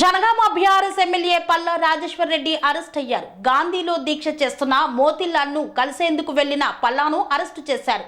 Jangaon BRS MLA Palla Rajeshwar Reddy arrest అయ్యారు. గాంధీలో దీక్ష చేస్తున్న మోతిలాల్ను కలిసేందుకు వెళ్ళిన పల్లాను అరెస్టు చేశారు.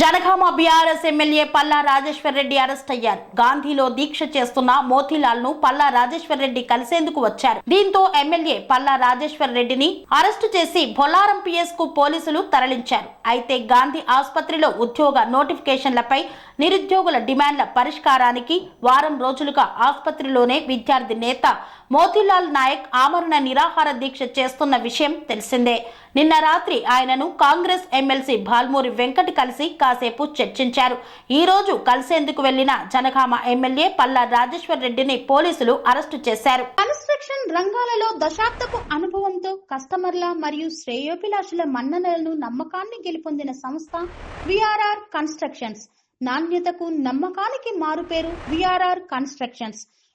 Jangaon BRS MLA Palla Rajeshwar Reddy arrest అయ్యారు. గాంధీలో దీక్ష చేస్తున్న మోతీలాల్ను పల్లా రాజేశ్వర్ రెడ్డి కలిసేందుకు వచ్చారు. దీంతో ఎమ్మెల్యే పల్లా రాజేశ్వర్ రెడ్డిని అరెస్టు చేసి బొల్లారం పిఎస్కు పోలీసులు తరలించారు. అయితే గాంధీ ఆసుపత్రిలో ఉద్యోగ నోటిఫికేషన్లపై నిరుద్యోగుల డిమాండ్ల పరిష్కారానికి వారం రోజులుగా ఆసుపత్రిలోనే విద్యార్థి నేత మోతీలాల్ నాయక్ ఆమరణ నిరాహార దీక్ష చేస్తున్న విషయం తెలిసిందే. నిన్న రాత్రి ఆయనను కాంగ్రెస్ ఎమ్మెల్సీ భాల్మూరి వెంకట్ కలిసి కాసేపు చర్చించారు. ఈ రోజు కలిసేందుకు వెళ్ళిన జనగామ ఎమ్మెల్యే పల్లా రాజేశ్వర్ రెడ్డిని పోలీసులు అరెస్టు చేశారు. కన్స్ట్రక్షన్ రంగాలలో దశాబ్దపు అనుభవంతో కస్టమర్ల మరియు శ్రేయోభిలాషుల మన్ననలను నమ్మకాన్ని గెలుపొందిన సంస్థ విఆర్ఆర్ కన్స్ట్రక్షన్స్. నాణ్యతకు నమ్మకానికి మారుపేరు VRR constructions.